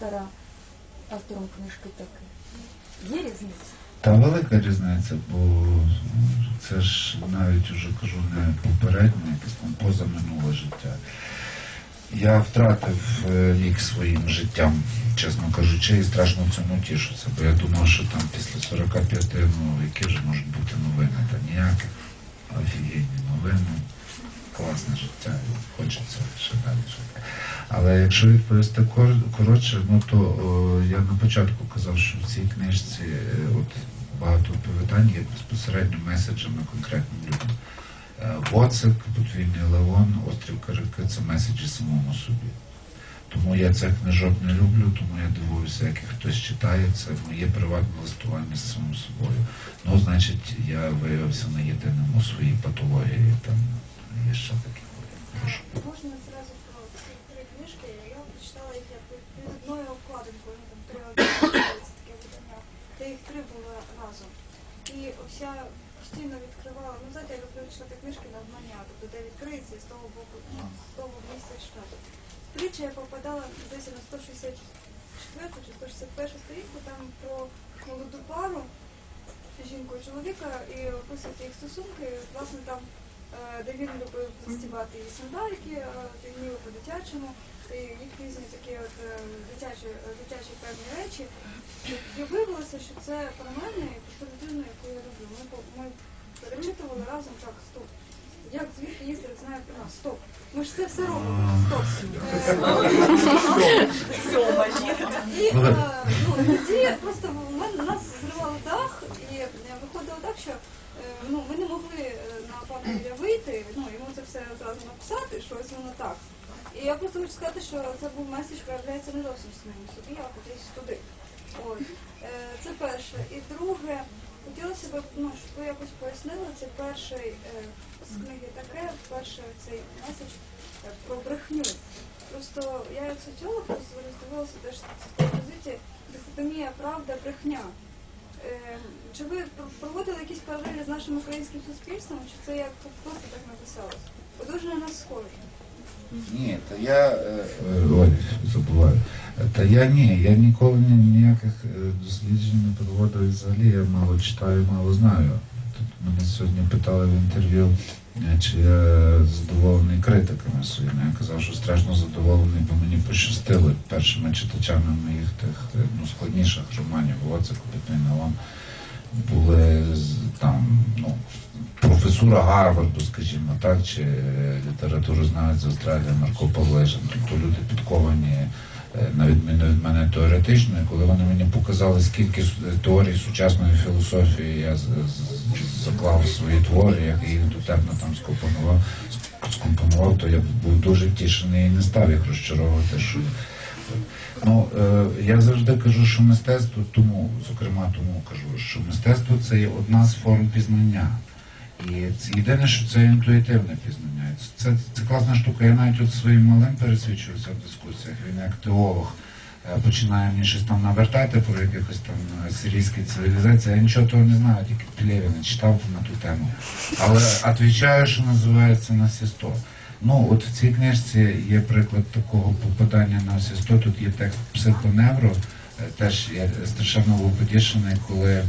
автора, автором книжки таки. Є різниця? Та велика різниця, бо це ж навіть уже кажу не попереднє, якесь там позаминуле життя. Я втратив е, рік своїм життям, чесно кажучи, і страшно цьому тішуся, бо я думав, що там після 45, ну які вже можуть бути новини, та ніяких офігенні новини, класне життя, і хочеться далі жити. Але якщо відповісти коротше, ну то о, я на початку казав, що в цій книжці е, от багато оповідань є безпосередньо меседжами конкретним людям. Е, Воцик, подвійний Леон, Острів Карики це меседжі самому собі. Тому я цих книжок не люблю, тому я дивуюся, як їх хтось читає, це моє приватне листування з самим собою. Ну, значить, я виявився не єдиним у своїй патології, там є ще такі. Можна зразу про ці три книжки. Я прочитала їх під одною обкладинкою, ну там три обкладинки, це таке видання. Та їх три було разом. І ось я постійно відкривала, ну знаєте, я люблю читати книжки на знання, тобто де відкриється з того боку, з того місця читати. Тричі я попадала десь на 164 чи 161 сторінку, там про молоду пару, жінку і чоловіка, і описують їх стосунки, і, власне там е, де він любив застібати її сандаліки, е, вміли по-дитячому, і їх різні такі от е, дитячі, дитячі певні речі. І виявилося, що це про мене і про людину, яку я люблю. Ми, ми перечитували разом так, стоп. Як звідки їздив, знає про нас, стоп. Ми ж це все робимо, стоп. І е, ну, тоді просто мене нас зривало дах, і е, виходило так, що е, ну, ми не могли на пана Юрія вийти, ну, йому це все одразу написати, що ось воно так. І я просто хочу сказати, що це був меседж, виявляється, не зовсім самому собі, а кудись туди. От. Це перше. І друге, хотілося б, ну, щоб ви якось пояснили, це перший з книги таке, перший цей меседж про брехню. Просто я як соціолог роздивилася теж цієї позиції дихотомія правда, брехня. Е, Чи ви проводили якісь паралелі з нашим українським суспільством, чи це як просто так написалось? Бо нас схоже. Ні, та я е, ой, забуваю. Та я ні, я ніколи ні, ніяких е, досліджень не проводив взагалі я мало читаю, мало знаю. Тут мене сьогодні питали в інтерв'ю, чи я задоволений критиками своїми. Я казав, що страшно задоволений, бо мені пощастило першими читачами моїх тих е, ну, складніших романів. Оце Капітан Ілон були там, ну, професура Гарварду, скажімо так, чи е, літературознавець з Австралії Марко Павлежин. Тобто люди підковані, е, на відміну від мене теоретично, коли вони мені показали, скільки с- теорій сучасної філософії я заклав свої твори, як їх дотепно там скомпонував, скомпонував, то я був дуже втішений і не став їх розчаровувати, що Ну, е, я завжди кажу, що мистецтво тому, зокрема тому кажу, що мистецтво це є одна з форм пізнання. І це єдине, що це інтуїтивне пізнання. Це, це, це класна штука. Я навіть от своїм малим пересвідчився в дискусіях. Він як теолог починає мені щось там навертати про якихось там е, сирійські цивілізації. Я нічого того не знаю, тільки Пелєвіна читав на ту тему. Але відповідаю, що називається на всі сто. Ну, от в цій книжці є приклад такого попадання на всі сто. Тут є текст психоневро. Е, Теж я страшенно був потішений, коли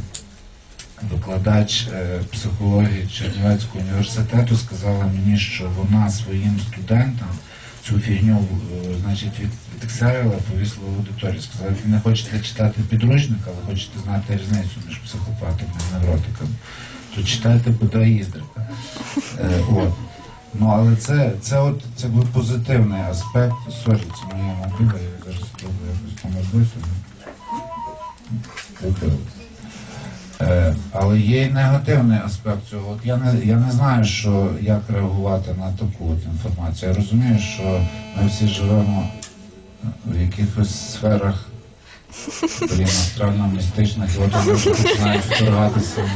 викладач е, психології Чернівецького університету сказала мені, що вона своїм студентам цю фігню е, значить, від, відексерила, повісила в аудиторії. Сказала, ви не хочете читати підручник, але хочете знати різницю між психопатами і невротиками, то читайте бодай Іздрика. Е. Ну, але це, це, от, це був позитивний аспект. Сорі, це моя мобіла, я зараз спробую якось помогти. Купив. Е, але є і негативний аспект цього. От я не я не знаю, що як реагувати на таку от інформацію. Я розумію, що ми всі живемо в якихось сферах блін, астрально-містичних, і от люди починають вторгатися в.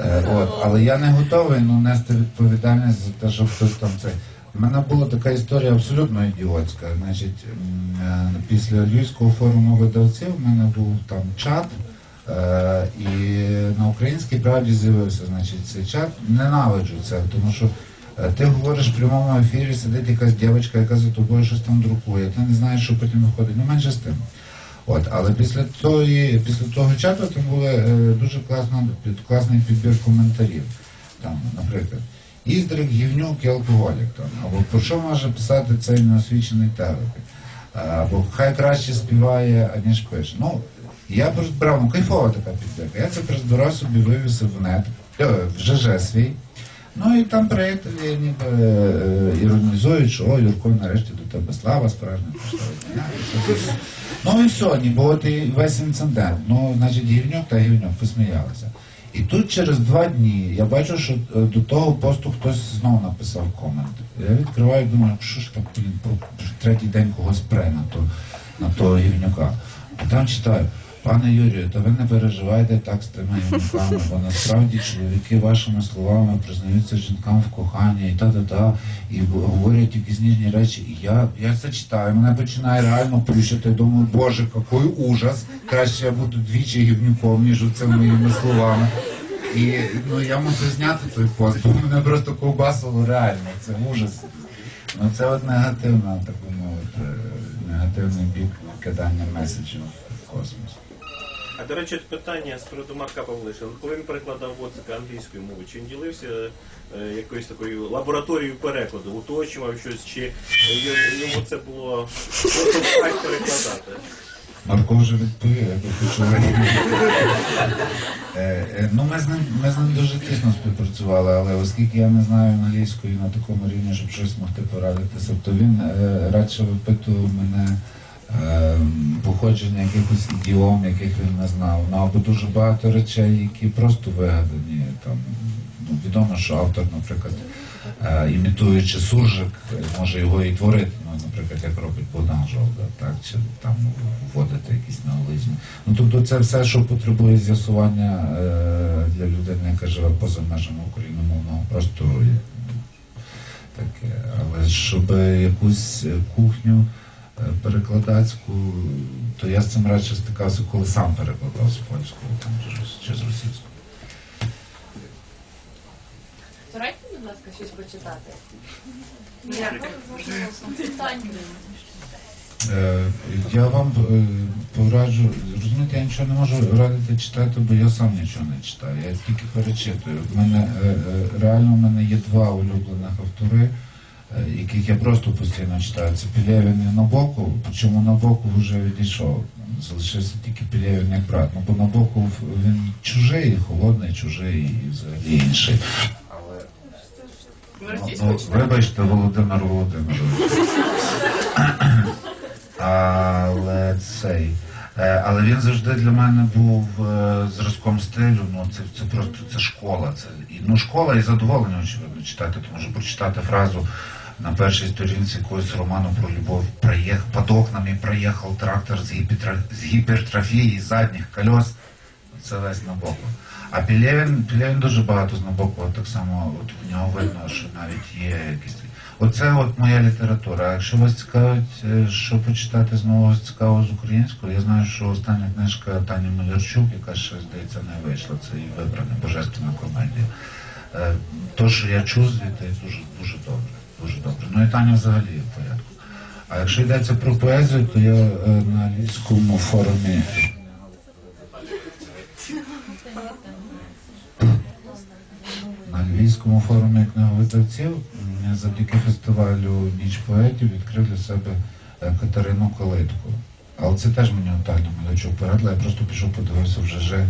Е, От, але я не готовий ну, нести відповідальність за те, що хтось там це. У мене була така історія абсолютно ідіотська. Значить, е, після Львівського форуму видавців в мене був там чат. Е, і на українській правді з'явився значить, цей чат. Ненавиджу це, тому що Е, Ти говориш в прямому ефірі, сидить якась дівчинка, яка за тобою щось там друкує. Ти не знаєш, що потім виходить. Ну менше з тим. От, але після тої, після того чату там були е, дуже класно, під, класний підбір коментарів. Там, наприклад, Іздрик, гівнюк і алкоголік. Там, або про що може писати цей неосвічений телек? Або хай краще співає, аніж пише. Ну, я ну кайфова така підбірка. Я це призбирав собі, вивісив в нет, е, в ЖЖ свій. Ну і там приятелі ніби е, іронізують, що о, Юрко, нарешті до тебе слава справжня прийшла. від мене». І все таке. Ну і все, ніби от і весь інцидент. Ну, значить, гівнюк та гівнюк посміялися. І тут через два дні я бачу, що е, до того посту хтось знову написав комент. Я відкриваю, думаю, що ж так, блін, третій день когось пре на, на того гівнюка. А там читаю, пане Юрію, то ви не переживайте так з тими гівнюками, бо насправді чоловіки вашими словами признаються жінкам в коханні і та-та-та, і говорять якісь ніжні речі. І я, я це читаю, мене починає реально плющити. Думаю, боже, який ужас. Краще я буду двічі гівнюком, ніж цими моїми словами. І ну я можу зняти той пост, бо мене просто ковбасило реально, це ужас. Ну це от негативна, так би мовити, негативний бік кидання меседжів в космос. А до речі, питання з приводу Марка Павлиша. Коли він перекладав Воцика англійською мовою, чи він ділився е, якоюсь такою лабораторією перекладу, уточнював щось, чи йому це було так перекладати? Марко вже відповів, я хочу Е, е, Ну, ми з ним дуже тісно співпрацювали, але оскільки я не знаю англійської на такому рівні, щоб щось могти порадитися, то він е, радше випитував мене походження якихось ідіом, яких він не знав. Ну або дуже багато речей, які просто вигадані. Там ну, відомо, що автор, наприклад, е, імітуючи суржик, може його і творити. Ну, наприклад, як робить Богдан Жовда, так, чи там вводити якісь неолизми. Ну тобто це все, що потребує з'ясування е, для людини, яка живе поза межами україномовного простору. ну, Таке. Але щоб якусь кухню перекладацьку, то я з цим радше стикався, коли сам перекладав з польської там, чи, з- з. Порадьте, будь ласка, щось почитати. Е, Я вам е, пораджу, розумієте, я нічого не можу радити читати, бо я сам нічого не читаю. Я тільки перечитую. В мене е, е, реально в мене є два улюблених автори, е, яких я просто постійно читаю. Це Пілєвін і Набоков, причому Набоков вже відійшов. Залишився тільки Пілєвін як брат. Ну, бо Набоков він чужий, холодний, чужий і взагалі інший. Але Ну, ну, вибачте, Володимир Володимирович. Але цей. е, Але він завжди для мене був е, зразком стилю. Ну це, це просто це школа. Це ну школа і задоволення очевидно читати, тому що прочитати фразу на першій сторінці якогось роману про любов проїх під окнами проїхав трактор з, гіпертра... з гіпертрофії задніх кольос. Це весь Набоков. А Пілєвін, Пілєвін дуже багато з Набокова, так само от в нього видно, що навіть є якісь. Оце от моя література. А якщо вас цікавить, е, що почитати з нового цікавого з українського, я знаю, що остання книжка Тані Малярчук, яка ще, здається, не вийшла, це і вибрана божественна комедія. Е, То, що я чув звідти, дуже, дуже добре. Дуже добре. Ну і Таня взагалі в порядку. А якщо йдеться про поезію, то я е, на львівському форумі на Львівському форумі книговидавців завдяки фестивалю Ніч поетів відкрив для себе е, Катерину Калитку. Але це теж мені Наталя Мелячук порадила, я просто пішов, подивився вже же.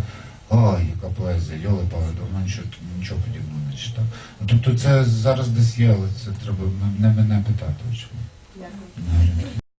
Ой, яка поезія, йоли пали, давно нічого, нічого подібного не читав. Тобто це зараз десь є, але це треба не мене питати. Дякую.